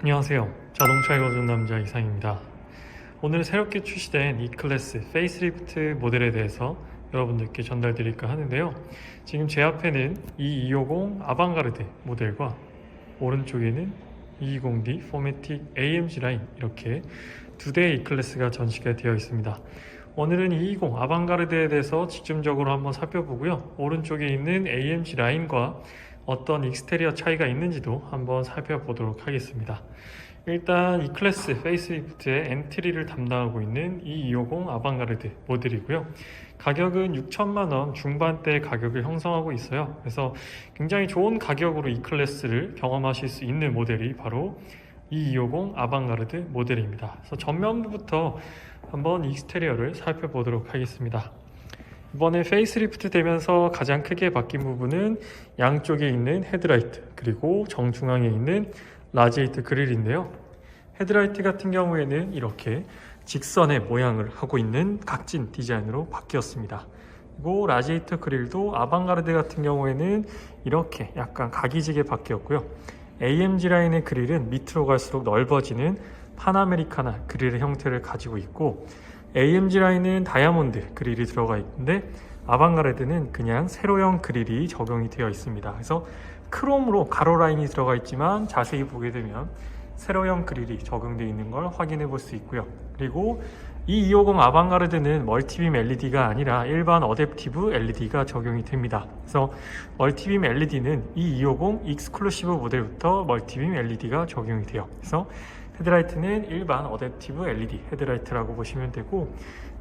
안녕하세요. 자동차에 거둔 남자 이상입니다. 오늘 새롭게 출시된 E클래스 페이스리프트 모델에 대해서 여러분들께 전달드릴까 하는데요. 지금 제 앞에는 E250 아방가르드 모델과 오른쪽에는 E220D 포매틱 AMG 라인 이렇게 두 대의 E클래스가 전시가 되어 있습니다. 오늘은 E20 아방가르드에 대해서 집중적으로 한번 살펴보고요. 오른쪽에 있는 AMG 라인과 어떤 익스테리어 차이가 있는지도 한번 살펴보도록 하겠습니다. 일단 이 클래스 페이스리프트의 엔트리를 담당하고 있는 E250 아방가르드 모델이고요. 가격은 6천만 원 중반대 가격을 형성하고 있어요. 그래서 굉장히 좋은 가격으로 이 클래스를 경험하실 수 있는 모델이 바로 E250 아방가르드 모델입니다. 그래서 전면부부터 한번 익스테리어를 살펴보도록 하겠습니다. 이번에 페이스리프트 되면서 가장 크게 바뀐 부분은 양쪽에 있는 헤드라이트 그리고 정중앙에 있는 라지에이트 그릴인데요. 헤드라이트 같은 경우에는 이렇게 직선의 모양을 하고 있는 각진 디자인으로 바뀌었습니다. 그리고 라지에이트 그릴도 아방가르드 같은 경우에는 이렇게 약간 각이지게 바뀌었고요. AMG 라인의 그릴은 밑으로 갈수록 넓어지는 파나메리카나 그릴의 형태를 가지고 있고 AMG 라인은 다이아몬드 그릴이 들어가 있는데 아방가르드는 그냥 세로형 그릴이 적용이 되어 있습니다. 그래서 크롬으로 가로 라인이 들어가 있지만 자세히 보게 되면 세로형 그릴이 적용되어 있는 걸 확인해 볼 수 있고요. 그리고 이 250 아방가르드는 멀티빔 LED가 아니라 일반 어댑티브 LED가 적용이 됩니다. 그래서 멀티빔 LED는 이 250 익스클루시브 모델부터 멀티빔 LED가 적용이 돼요. 그래서 헤드라이트는 일반 어댑티브 LED 헤드라이트라고 보시면 되고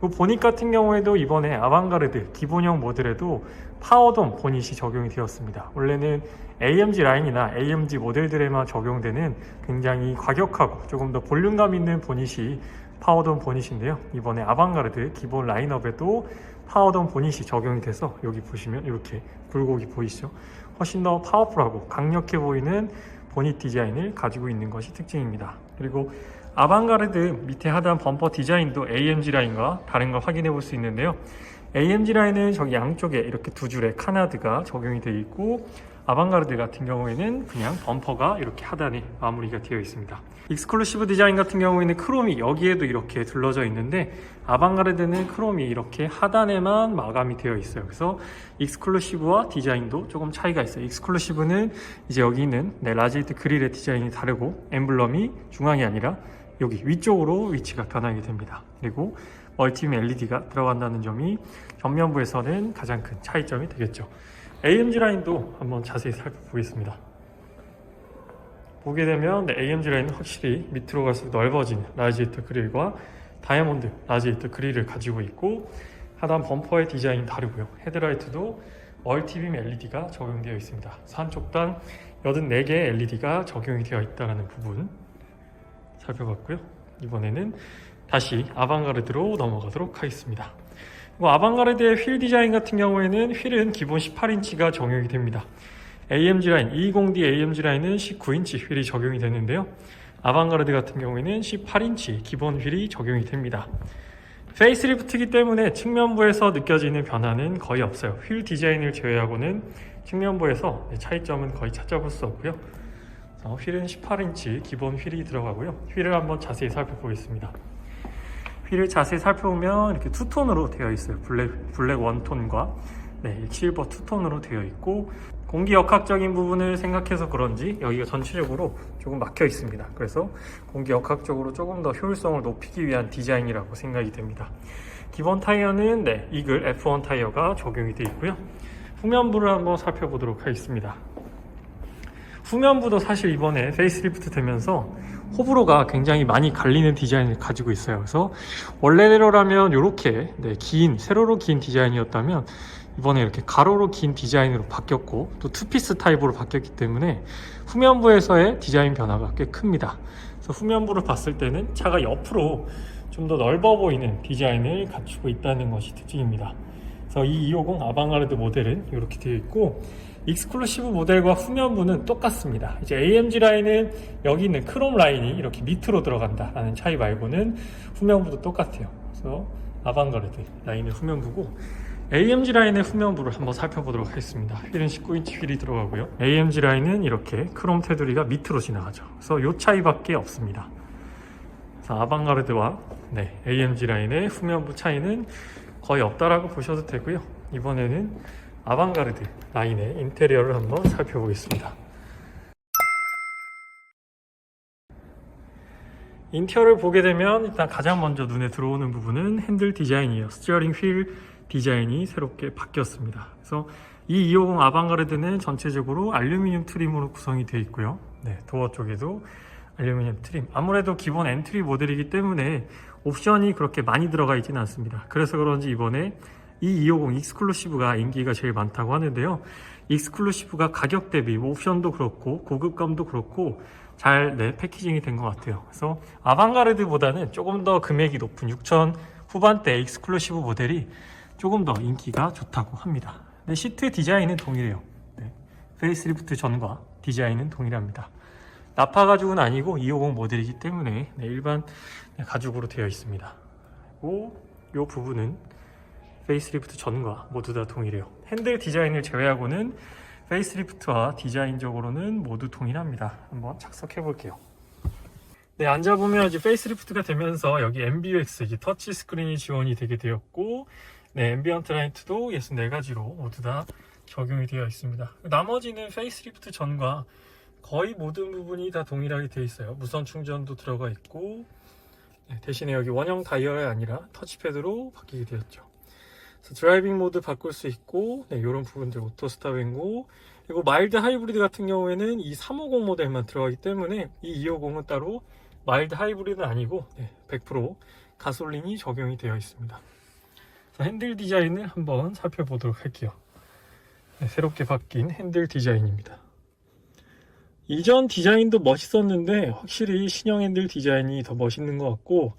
그 보닛 같은 경우에도 이번에 아방가르드 기본형 모델에도 파워돔 보닛이 적용이 되었습니다. 원래는 AMG 라인이나 AMG 모델들에만 적용되는 굉장히 과격하고 조금 더 볼륨감 있는 보닛이 파워돔 보닛인데요. 이번에 아방가르드 기본 라인업에도 파워돔 보닛이 적용이 돼서 여기 보시면 이렇게 굴곡이 보이시죠? 훨씬 더 파워풀하고 강력해 보이는 보닛 디자인을 가지고 있는 것이 특징입니다. 그리고 아방가르드 밑에 하단 범퍼 디자인도 AMG 라인과 다른 걸 확인해 볼 수 있는데요. AMG 라인은 저기 양쪽에 이렇게 두 줄의 카나드가 적용이 되어 있고 아방가르드 같은 경우에는 그냥 범퍼가 이렇게 하단에 마무리가 되어 있습니다. 익스클루시브 디자인 같은 경우에는 크롬이 여기에도 이렇게 둘러져 있는데 아방가르드는 크롬이 이렇게 하단에만 마감이 되어 있어요. 그래서 익스클루시브와 디자인도 조금 차이가 있어요. 익스클루시브는 이제 여기 있는 네, 라지트 그릴의 디자인이 다르고 엠블럼이 중앙이 아니라 여기 위쪽으로 위치가 변하게 됩니다. 그리고 멀티빔 LED가 들어간다는 점이 전면부에서는 가장 큰 차이점이 되겠죠. AMG 라인도 한번 자세히 살펴보겠습니다. 보게 되면 네, AMG 라인은 확실히 밑으로 갈수록 넓어진 라지에이터 그릴과 다이아몬드 라지에이터 그릴을 가지고 있고 하단 범퍼의 디자인 다르고요. 헤드라이트도 멀티빔 LED가 적용되어 있습니다. 그래서 한쪽 단 84개의 LED가 적용이 되어 있다는 부분 살펴봤고요. 이번에는 다시 아방가르드로 넘어가도록 하겠습니다. 그리고 아방가르드의 휠 디자인 같은 경우에는 휠은 기본 18인치가 적용이 됩니다. AMG 라인, 220D AMG 라인은 19인치 휠이 적용이 되는데요. 아방가르드 같은 경우에는 18인치 기본 휠이 적용이 됩니다. 페이스리프트이기 때문에 측면부에서 느껴지는 변화는 거의 없어요. 휠 디자인을 제외하고는 측면부에서 차이점은 거의 찾아볼 수 없고요. 어, 휠은 18인치 기본 휠이 들어가고요. 휠을 한번 자세히 살펴보겠습니다. 휠을 자세히 살펴보면 이렇게 투톤으로 되어 있어요. 블랙, 블랙 원톤과 네, 실버 투톤으로 되어 있고 공기 역학적인 부분을 생각해서 그런지 여기가 전체적으로 조금 막혀 있습니다. 그래서 공기 역학적으로 조금 더 효율성을 높이기 위한 디자인이라고 생각이 됩니다. 기본 타이어는 네, 이글 F1 타이어가 적용이 되어 있고요. 후면부를 한번 살펴보도록 하겠습니다. 후면부도 사실 이번에 페이스리프트 되면서 호불호가 굉장히 많이 갈리는 디자인을 가지고 있어요. 그래서 원래대로라면 이렇게 네, 긴 세로로 긴 디자인이었다면 이번에 이렇게 가로로 긴 디자인으로 바뀌었고 또 투피스 타입으로 바뀌었기 때문에 후면부에서의 디자인 변화가 꽤 큽니다. 그래서 후면부를 봤을 때는 차가 옆으로 좀 더 넓어 보이는 디자인을 갖추고 있다는 것이 특징입니다. 그래서 이 250 아방가르드 모델은 이렇게 되어 있고 익스클루시브 모델과 후면부는 똑같습니다. 이제 AMG 라인은 여기 있는 크롬 라인이 이렇게 밑으로 들어간다라는 차이 말고는 후면부도 똑같아요. 그래서 아방가르드 라인의 후면부고 AMG 라인의 후면부를 한번 살펴보도록 하겠습니다. 휠은 19인치 휠이 들어가고요. AMG 라인은 이렇게 크롬 테두리가 밑으로 지나가죠. 그래서 이 차이밖에 없습니다. 그래서 아방가르드와 네, AMG 라인의 후면부 차이는 거의 없다라고 보셔도 되고요. 이번에는 아방가르드 라인의 인테리어를 한번 살펴보겠습니다. 인테리어를 보게 되면 일단 가장 먼저 눈에 들어오는 부분은 핸들 디자인이에요. 스티어링 휠 디자인이 새롭게 바뀌었습니다. 그래서 이 250 아방가르드는 전체적으로 알루미늄 트림으로 구성이 되어 있고요. 네, 도어 쪽에도 알루미늄 트림. 아무래도 기본 엔트리 모델이기 때문에 옵션이 그렇게 많이 들어가 있지는 않습니다. 그래서 그런지 이번에 이 250 익스클루시브가 인기가 제일 많다고 하는데요. 익스클루시브가 가격 대비 옵션도 그렇고 고급감도 그렇고 잘 네, 패키징이 된 것 같아요. 그래서 아방가르드보다는 조금 더 금액이 높은 6천 후반대 익스클루시브 모델이 조금 더 인기가 좋다고 합니다. 근데 시트 디자인은 동일해요. 네, 페이스리프트 전과 디자인은 동일합니다. 나파 가죽은 아니고 250 모델이기 때문에 네, 일반 네, 가죽으로 되어 있습니다. 그리고 이 부분은 페이스리프트 전과 모두 다 동일해요. 핸들 디자인을 제외하고는 페이스리프트와 디자인적으로는 모두 동일합니다. 한번 착석해 볼게요. 네, 앉아보면 이제 페이스리프트가 되면서 여기 MBUX 이제 터치 스크린이 지원이 되게 되었고, 네, 앰비언트 라이트도 64가지로 모두 다 적용이 되어 있습니다. 나머지는 페이스리프트 전과 거의 모든 부분이 다 동일하게 되어 있어요. 무선 충전도 들어가 있고, 네, 대신에 여기 원형 다이얼이 아니라 터치패드로 바뀌게 되었죠. 그래서 드라이빙 모드 바꿀 수 있고 네, 이런 부분들 오토 스탑이고 그리고 마일드 하이브리드 같은 경우에는 이 350 모델만 들어가기 때문에 이 250은 따로 마일드 하이브리드는 아니고 네, 100% 가솔린이 적용이 되어 있습니다. 핸들 디자인을 한번 살펴보도록 할게요. 네, 새롭게 바뀐 핸들 디자인입니다. 이전 디자인도 멋있었는데 확실히 신형 핸들 디자인이 더 멋있는 것 같고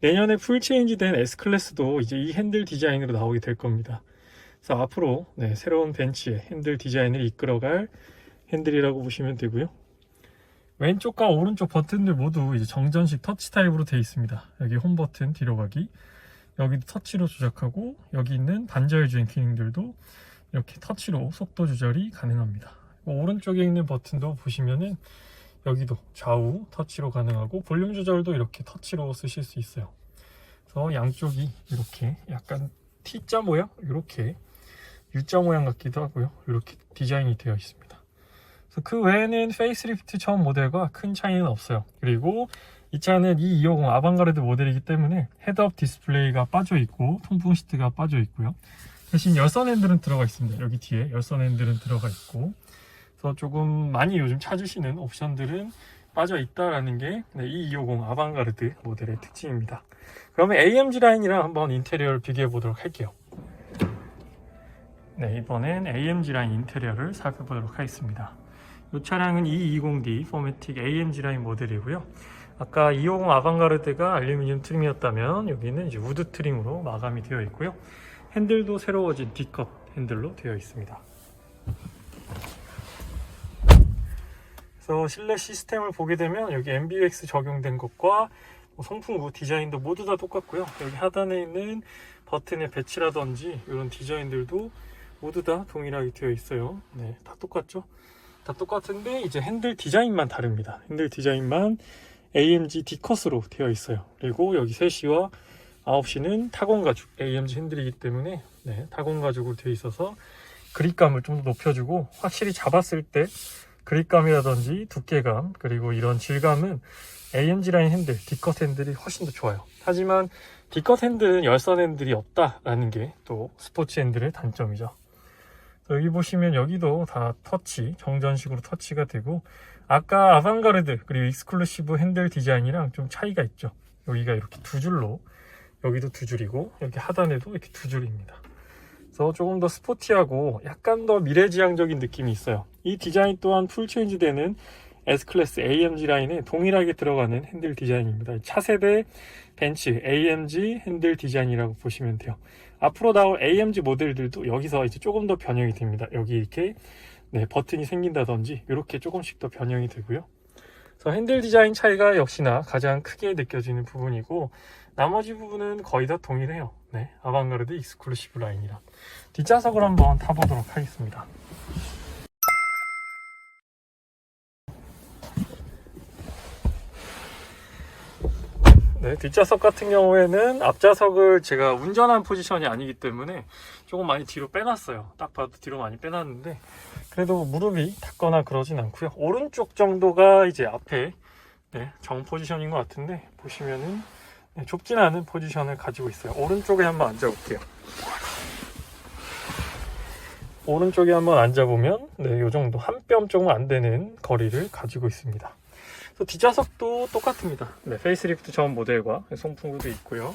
내년에 풀 체인지 된 S클래스도 이제 이 핸들 디자인으로 나오게 될 겁니다. 그래서 앞으로 네, 새로운 벤치의 핸들 디자인을 이끌어갈 핸들이라고 보시면 되고요. 왼쪽과 오른쪽 버튼들 모두 이제 정전식 터치 타입으로 되어 있습니다. 여기 홈 버튼 뒤로 가기, 여기도 터치로 조작하고 여기 있는 반절 주행 기능들도 이렇게 터치로 속도 조절이 가능합니다. 오른쪽에 있는 버튼도 보시면은 여기도 좌우 터치로 가능하고 볼륨 조절도 이렇게 터치로 쓰실 수 있어요. 그래서 양쪽이 이렇게 약간 T자 모양 이렇게 U자 모양 같기도 하고요. 이렇게 디자인이 되어 있습니다. 그래서 그 외에는 페이스리프트 처음 모델과 큰 차이는 없어요. 그리고 이 차는 이250 아방가르드 모델이기 때문에 헤드업 디스플레이가 빠져 있고 통풍 시트가 빠져 있고요. 대신 열선 핸들은 들어가 있습니다. 여기 뒤에 열선 핸들은 들어가 있고 그래서 조금 많이 요즘 찾으시는 옵션들은 빠져 있다라는 게 이 250 아방가르드 모델의 특징입니다. 그러면 AMG 라인이랑 한번 인테리어를 비교해 보도록 할게요. 네, 이번엔 AMG 라인 인테리어를 살펴보도록 하겠습니다. 이 차량은 220D 포매틱 AMG 라인 모델이고요. 아까 250 아방가르드가 알루미늄 트림이었다면 여기는 이제 우드 트림으로 마감이 되어 있고요. 핸들도 새로워진 D컷 핸들로 되어 있습니다. 그래서 실내 시스템을 보게 되면 여기 MBUX 적용된 것과 뭐 송풍구 디자인도 모두 다 똑같고요. 여기 하단에 있는 버튼의 배치라든지 이런 디자인들도 모두 다 동일하게 되어 있어요. 네, 다 똑같죠? 다 똑같은데 이제 핸들 디자인만 다릅니다. 핸들 디자인만 AMG D컷으로 되어 있어요. 그리고 여기 3시와 9시는 타공 가죽 AMG 핸들이기 때문에 네, 타공 가죽으로 되어 있어서 그립감을 좀 더 높여주고 확실히 잡았을 때 그립감이라든지 두께감 그리고 이런 질감은 AMG 라인 핸들, D컷 핸들이 훨씬 더 좋아요. 하지만 D컷 핸들은 열선 핸들이 없다라는 게 또 스포츠 핸들의 단점이죠. 여기 보시면 여기도 다 터치, 정전식으로 터치가 되고 아까 아방가르드 그리고 익스클루시브 핸들 디자인이랑 좀 차이가 있죠. 여기가 이렇게 두 줄로 여기도 두 줄이고 여기 하단에도 이렇게 두 줄입니다. 그래서 조금 더 스포티하고 약간 더 미래지향적인 느낌이 있어요. 이 디자인 또한 풀 체인지 되는 S클래스 AMG 라인에 동일하게 들어가는 핸들 디자인입니다. 차세대 벤츠 AMG 핸들 디자인이라고 보시면 돼요. 앞으로 나올 AMG 모델들도 여기서 이제 조금 더 변형이 됩니다. 여기 이렇게 네, 버튼이 생긴다든지 이렇게 조금씩 더 변형이 되고요. 그래서 핸들 디자인 차이가 역시나 가장 크게 느껴지는 부분이고 나머지 부분은 거의 다 동일해요. 네, 아방가르드 익스클루시브 라인이라 뒷좌석을 한번 타보도록 하겠습니다. 네, 뒷좌석 같은 경우에는 앞좌석을 제가 운전한 포지션이 아니기 때문에 조금 많이 뒤로 빼놨어요. 딱 봐도 뒤로 많이 빼놨는데 그래도 무릎이 닿거나 그러진 않고요. 오른쪽 정도가 이제 앞에 네, 정 포지션인 것 같은데 보시면은 네, 좁진 않은 포지션을 가지고 있어요. 오른쪽에 한번 앉아볼게요. 오른쪽에 한번 앉아보면 네, 요 정도 한 뼘 조금 안 되는 거리를 가지고 있습니다. 또 뒷좌석도 똑같습니다. 네, 페이스리프트 전 모델과 송풍구도 있고요.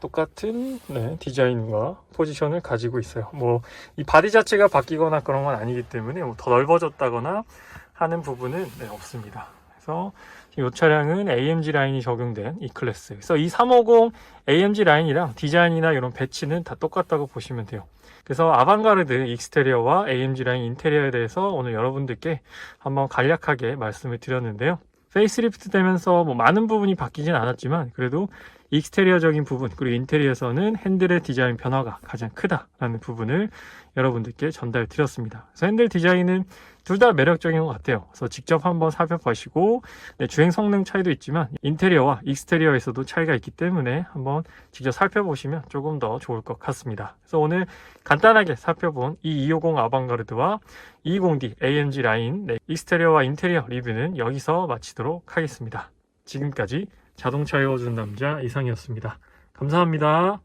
똑같은 네, 디자인과 포지션을 가지고 있어요. 뭐 이 바디 자체가 바뀌거나 그런 건 아니기 때문에 뭐 더 넓어졌다거나 하는 부분은 네, 없습니다. 그래서 이 차량은 AMG 라인이 적용된 E 클래스. 그래서 이 350 AMG 라인이랑 디자인이나 이런 배치는 다 똑같다고 보시면 돼요. 그래서 아방가르드 익스테리어와 AMG 라인 인테리어에 대해서 오늘 여러분들께 한번 간략하게 말씀을 드렸는데요. 페이스리프트 되면서 뭐 많은 부분이 바뀌진 않았지만 그래도 익스테리어적인 부분 그리고 인테리어에서는 핸들의 디자인 변화가 가장 크다라는 부분을 여러분들께 전달 드렸습니다. 그래서 핸들 디자인은 둘 다 매력적인 것 같아요. 그래서 직접 한번 살펴보시고 네, 주행 성능 차이도 있지만 인테리어와 익스테리어에서도 차이가 있기 때문에 한번 직접 살펴보시면 조금 더 좋을 것 같습니다. 그래서 오늘 간단하게 살펴본 이 250 아방가르드와 220D AMG 라인 네, 익스테리어와 인테리어 리뷰는 여기서 마치도록 하겠습니다. 지금까지 자동차 외워주는 남자 이상이었습니다. 감사합니다.